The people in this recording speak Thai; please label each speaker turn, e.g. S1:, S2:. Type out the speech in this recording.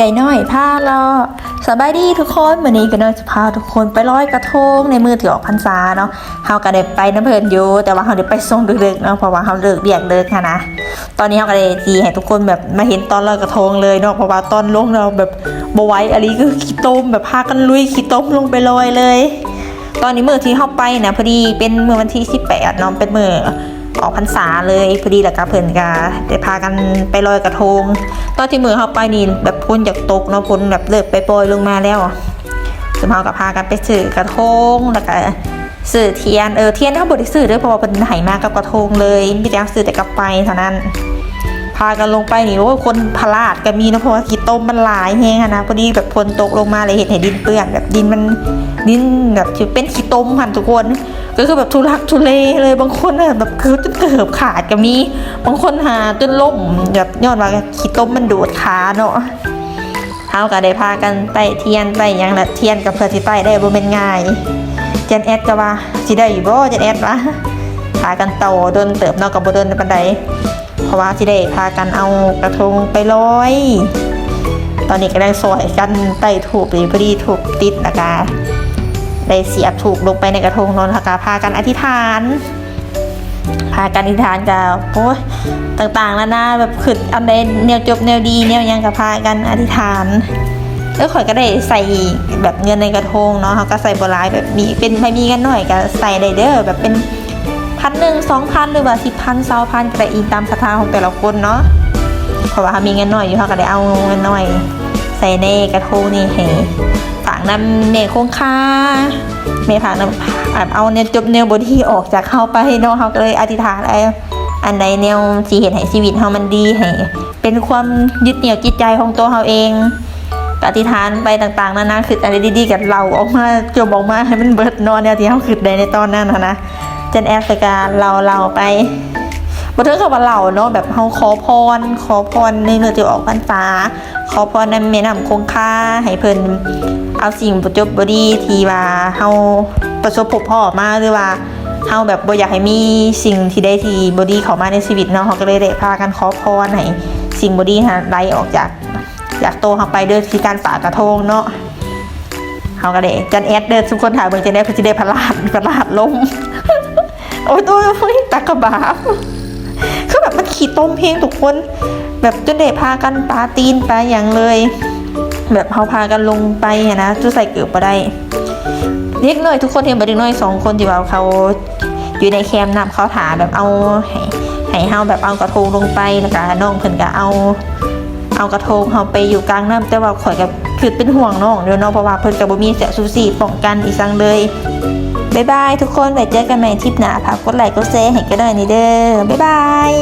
S1: ไก่น้อยพาเราสบายดีทุกคนวันนี้ไก่น้อยจะพาทุกคนไปลอยกระทงในมือถือออกพรรษาเนาะเฮาก็ได้ไปน้ำเพลินอยู่ แต่ว่าเฮาได้ไปส่งดึกๆเนาะเพราะว่าเฮาเลิกเรียกเลิกค่ะนะ ตอนนี้เฮาก็ได้ทีให้ทุกคนแบบมาเห็นตอนลอยกระทงเลยเนาะเพราะว่าตอนลงเราแบบบไหว้อันนี้คือขี้ต้มแบบพากันลุยขี้ต้มลงไปลอยเลย ตอนนี้มือที่เข้าไปนะพอดีเป็นมือวันที่ 18เนาะเป็นมือ ออกพรรษาเลยพอดีแหละกับเพื่อนกาได้พากันไปลอยกระทงตอนที่มือเข้าไปนี่แบบพ้นจากตกเนาะพ้นแบบเลิกไปปล่อยลงมาแล้วสมเฮากับพากันไปสื่อกระทงแล้วก็สื่อเทียนเออเทียนเขาบริสื่อด้วยเพราะว่าเป็นไหมากับกระทงเลยไม่ได้สื่อแต่กลับไปเท่านั้น พากันลงไปนี่โอ้คนพลาดก็มีนะเพราะว่าขี้ต้มมันหลายแฮงอะนะพอดีแบบฝนตกลงมาเลยเห็นเห็นดินเปื้อนแบบดินมันดินแบบถือเป็นขี้ต้มหันทุกคน ก็คือแบบทุลักทุเลเลยบางคนแบบคือจนเกือบขาดก็มี บางคนหาจนล่มแบบย้อนว่าขี้ต้มมันดูดขาเนาะเฮาก็ได้พากันไต่เทียนไต่ยังละเทียนกับเพื่อที่ไต่ได้บ่เป็นง่ายเจนแอดก็ว่าสิได้อยู่บ่เจนแอดวะพากันโตโดนเติบนาะกับบ่โดนปานใดเพราะว่าที่ได้พากันเอากระทงไปลอยตอนนี้ก็ได้สวยกันไต่ถูกหรือพอดีถูกติดนะคะ ได้เสียบถูกลงไปในกระทงนนท์ค่ะพากันอธิษฐาน พากันอธิษฐานกับโอ้ยต่างๆแล้วนะแบบขึ้นอันใดแนวจบแนวดีแนวยังกับพากันอธิษฐานแล้วข่อยก็ได้ใส่แบบเงินในกระทงเนาะเขาก็ใส่โบราณแบบมีเป็นไม่มีกันหน่อยก็ใส่ได้เด้อแบบเป็นพันหนึ่งสองพันหรือว่าสิบพันเซาพันก็ได้อิงตามศรัทธาของแต่ละคนเนาะเพราะว่ามีเงินหน่อยอยู่เขาก็ได้เอาเงินหน่อย ใส่ในกระทงนี่ให้ฝากน้ำเมฆคงคาเมฆฝากน้ำอะเอาเนี่ยจบแนวบทที่ออกจากเข้าไปเนาะเขาก็เลยอธิษฐานอะไรอันใดแนวสีเห็นให้ชีวิตเขามันดีให้เป็นความยึดเหนี่ยวจิตใจของตัวเขาเองอธิษฐานไปต่างๆนานาคืออะไรดีๆกับเราออกมาจบออกมาให้มันเบิดนอนเนี่ยที่เขาคือได้ในตอนนั้นนะนะเจนแอฟริกาเราเราไป บันเทิงคำว่าเราเนาะแบบเฮาขอพร ขอพรในเมื่อจะออกพรรษาขอพรในแม่น้ำคงคาให้เพิ่นเอาสิ่งประจบบดีที่ว่าเฮาประสบพบพ่อมาหรือว่าเฮาแบบบ่อยากให้มีสิ่งที่ได้ที่บดีเข้ามาในชีวิตเนาะเฮาก็เลยได้พากันขอพรให้สิ่งบดีหาไล่ออกจากจากโตเฮาไปเด้อที่การฝากกระทงเนาะเฮาก็ได้จันแอดเด้อทุกคนถ่ายเบิ่งจันแอดเพิ่นสิได้พลาดพลาดลงโอ้ยตัวโอ้ยตากระบาบ แบบมันขี่ต้มเพลงทุกคน แบบจนเด็พากันปาตีนไปอย่างเลย แบบเขาพากันลงไปนะจะใส่เกือบมาได้เด็กน้อยทุกคนเห็นบ่เด็กน้อยสองคนที่ว่าเขาอยู่ในแคมป์นำเขาถาแบบเอาให้ให้เฮาแบบเอากระทงลงไปแล้วก็น้องเพิ่นก็เอา เอากระทงเฮาไปอยู่กลางน้ำแต่ว่าข่อยกับคือเป็นห่วงน้องเดี๋ยวเนาะเพราะว่าเพิ่นก็บ่มีเสียสูสีป้องกันอีสังเลย บ๊ายบายทุกคนไว้เจอกันใหม่ทริปหน้าฝากกดไลค์กดแชร์ให้กันหน่อยนี่เด้อบ๊ายบาย